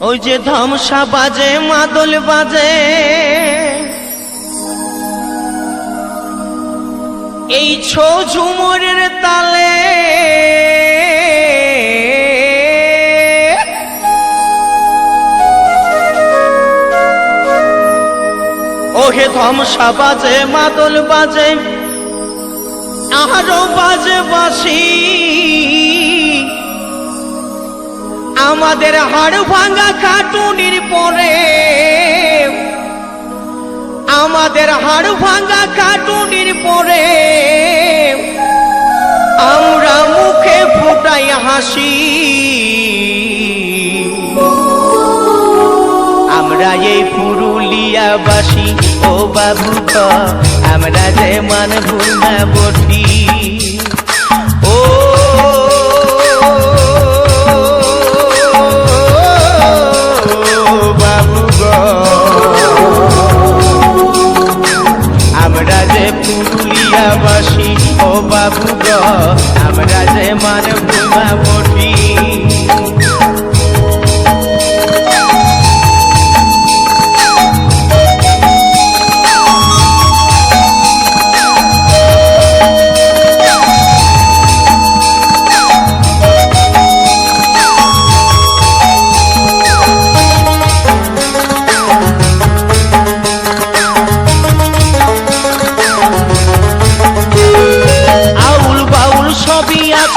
ওই যে ধমসা বাজে, মাদল বাজে। এই ছো ঝুমরের তালে ওহে ধামসা বাজে, মাদল বাজে আরও বাজে বাসি আমাদের হাড় ভাঙা খাটুনির পরে, আমাদের হাড় ভাঙা খাটুনির পরে, আমরা মুখে ফুটাই হাসি। আমরা এই পুরুলিয়াবাসী, ও বাবু তো, আমরা যে মান ভুলনা বটি। আমরা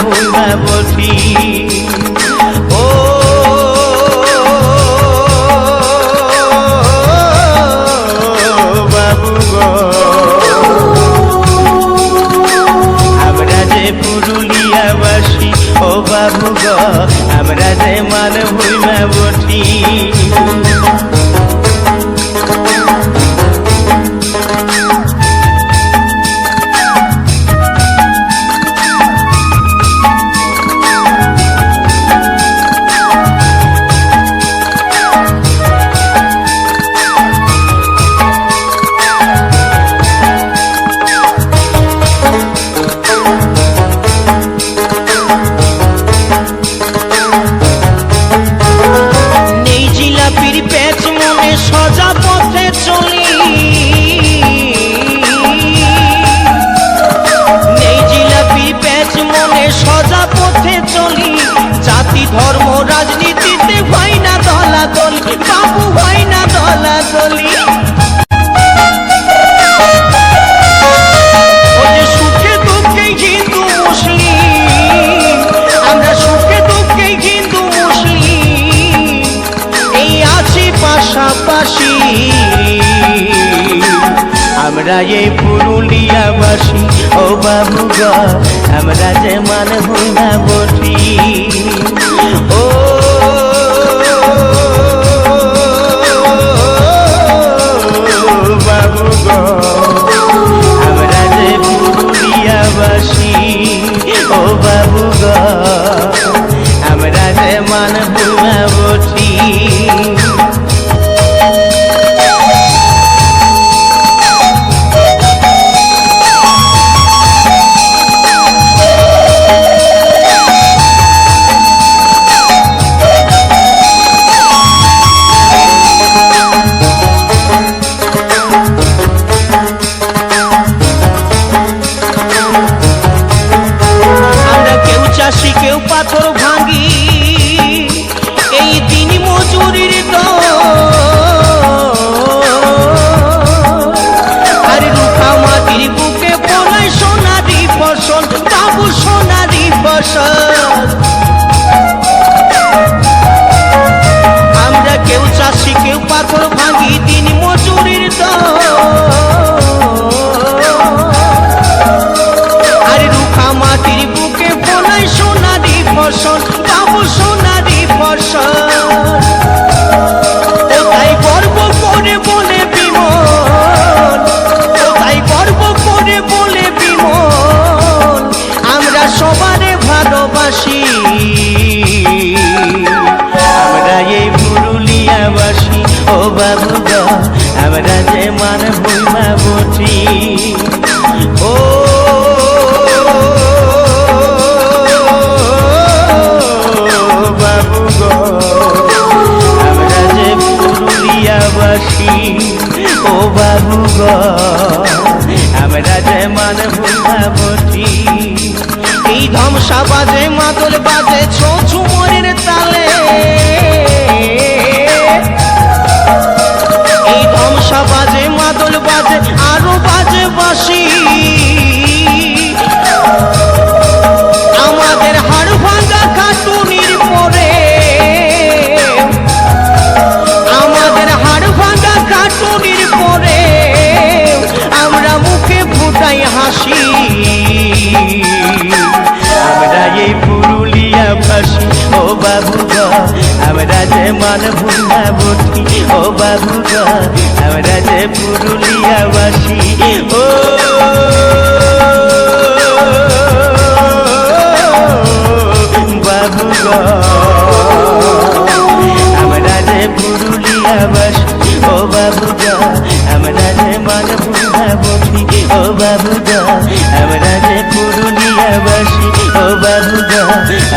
ভুলনা বসি ও বাবু আমরা যে পুরুলিয়াবাসী ও বাবু আমরা যে মান ভুইমা পাশাপাশি আমরা এই পুরুলিয়াবাসী ও বাবু আমরা যে মান ভুনা বসি। ও, বাবু আমরা যে পুরুলিয়াবাসী ও বাবু গো, আমরা যে মান ভুনা বসি। পাথর মন আমরা সবারে ভালোবাসি। আমরা এই পুরুলিয়াবাসী ও বাবুদা আমরা যে মান ভুলমা বটি আমরা মান ভুইমা এই ধ্বংসা বাজে, মাদল বাজে ছো ঝুমরের তালে। এই ধ্বংসা বাজে, মাদল বাজে, আরও বাজে বাসি আমাদের হাড় ভাঙা কাটুনির পরে, আমাদের হাড় ভাঙা কাটুনির পরে ফুটাই হাসি। আমরা এই পুরুলিয়া ভাসি ও বাবু আমরা যে মান ভুনা বটি ও বাবু আমরা যে পুরুলিয়া বাসি, ও বাবু আমরা যে পুরুলিয়া বাসি, ও বাবু আমরা যে মান ভুনা বটি ও বাবুদা, আমরা যে পুরুলিয়া বাসি ও বাবুদা,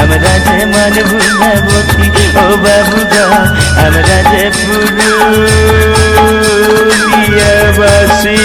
আমরা যে মান ভুনা বটি ও বাবুদা, আমরা যে পুরুলিয়া বাসি